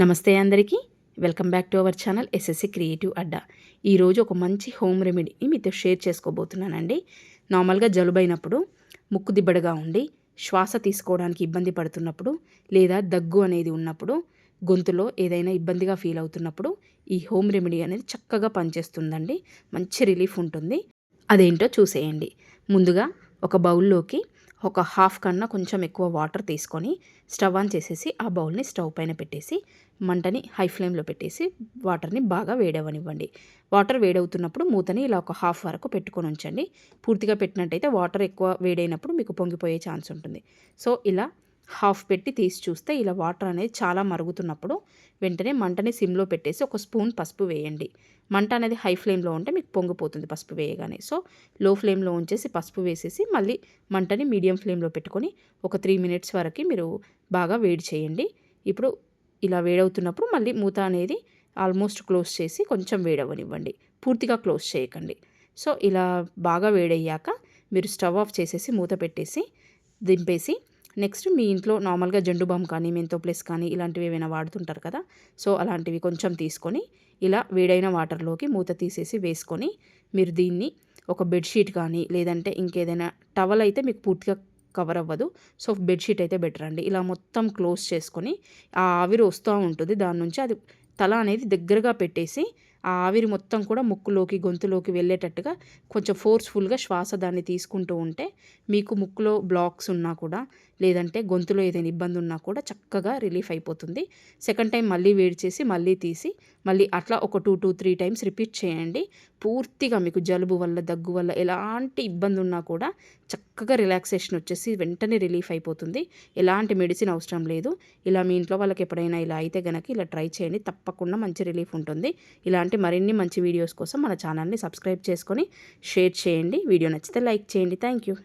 నమస్తే అందరికీ. Welcome back to our channel SSC creative Adda. ఈరోజు ఒక మంచి హోమ్ రెమెడీని మీతో షేర్ చేసుకోబోతున్నానండి. నార్మల్గా జలుబైనప్పుడు ముక్కు దిబ్బడగా ఉండి శ్వాస తీసుకోవడానికి ఇబ్బంది పడుతున్నప్పుడు లేదా దగ్గు అనేది ఉన్నప్పుడు గొంతులో ఏదైనా ఇబ్బందిగా ఫీల్ అవుతున్నప్పుడు ఈ హోమ్ రెమెడీ అనేది చక్కగా పనిచేస్తుందండి. మంచి రిలీఫ్ ఉంటుంది. అదేంటో చూసేయండి. ముందుగా ఒక బౌల్లోకి ఒక హాఫ్ కన్నా కొంచెం ఎక్కువ వాటర్ తీసుకొని స్టవ్ ఆన్ చేసేసి ఆ బౌల్ని స్టవ్ పైన పెట్టేసి మంటని హై ఫ్లేమ్లో పెట్టేసి వాటర్ని బాగా వేడవనివ్వండి. వాటర్ వేడవుతున్నప్పుడు మూతని ఇలా ఒక హాఫ్ వరకు పెట్టుకొని ఉంచండి. పూర్తిగా పెట్టినట్టయితే వాటర్ ఎక్కువ వేడైనప్పుడు మీకు పొంగిపోయే ఛాన్స్ ఉంటుంది. సో ఇలా హాఫ్ పెట్టి తీసి చూస్తే ఇలా వాటర్ అనేది చాలా మరుగుతున్నప్పుడు వెంటనే మంటని సిమ్లో పెట్టేసి ఒక స్పూన్ పసుపు వేయండి. మంట అనేది హై ఫ్లేమ్లో ఉంటే మీకు పొంగిపోతుంది పసుపు వేయగానే. సో లో ఫ్లేమ్లో ఉంచేసి పసుపు వేసేసి మళ్ళీ మంటని మీడియం ఫ్లేమ్లో పెట్టుకొని ఒక త్రీ మినిట్స్ వరకు మీరు బాగా వేడి చేయండి. ఇప్పుడు ఇలా వేడవుతున్నప్పుడు మళ్ళీ మూత అనేది ఆల్మోస్ట్ క్లోజ్ చేసి కొంచెం వేడవనివ్వండి. పూర్తిగా క్లోజ్ చేయకండి. సో ఇలా బాగా వేడయ్యాక మీరు స్టవ్ ఆఫ్ చేసేసి మూత పెట్టేసి దింపేసి నెక్స్ట్ మీ ఇంట్లో నార్మల్గా జెండు బామ్ కానీ మెంతో ప్లస్ కానీ ఇలాంటివి ఏమైనా వాడుతుంటారు కదా? సో అలాంటివి కొంచెం తీసుకొని ఇలా వేడైన వాటర్లోకి మూత తీసేసి వేసుకొని మీరు దీన్ని ఒక బెడ్షీట్ కానీ లేదంటే ఇంకేదైనా టవల్ అయితే మీకు పూర్తిగా కవర్ అవ్వదు. సో బెడ్షీట్ అయితే బెటర్ అండి. ఇలా మొత్తం క్లోజ్ చేసుకొని ఆ ఆవిరి వస్తూ ఉంటుంది. దాని నుంచి అది తల అనేది దగ్గరగా పెట్టేసి ఆ ఆవిరి మొత్తం కూడా ముక్కులోకి గొంతులోకి వెళ్ళేటట్టుగా కొంచెం ఫోర్స్ఫుల్గా శ్వాస దాన్ని తీసుకుంటూ ఉంటే మీకు ముక్కులో బ్లాక్స్ ఉన్నా కూడా లేదంటే గొంతులో ఏదైనా ఇబ్బంది ఉన్నా కూడా చక్కగా రిలీఫ్ అయిపోతుంది. సెకండ్ టైం మళ్ళీ వేడి చేసి మళ్ళీ తీసి మళ్ళీ అట్లా ఒక two two three times repeat చేయండి. పూర్తిగా మీకు జలుబు వల్ల దగ్గు వల్ల ఎలాంటి ఇబ్బంది ఉన్నా కూడా చక్కగా రిలాక్సేషన్ వచ్చేసి వెంటనే రిలీఫ్ అయిపోతుంది. ఎలాంటి మెడిసిన్ అవసరం లేదు. ఇలా మీ ఇంట్లో వాళ్ళకి ఎప్పుడైనా ఇలా అయితే గనక ఇలా ట్రై చేయండి. తప్పకుండా మంచి రిలీఫ్ ఉంటుంది. ఇలాంటి మరిన్ని మంచి వీడియోస్ కోసం మన ఛానల్ని సబ్స్క్రైబ్ చేసుకొని షేర్ చేయండి. వీడియో నచ్చితే లైక్ చేయండి. Thank you.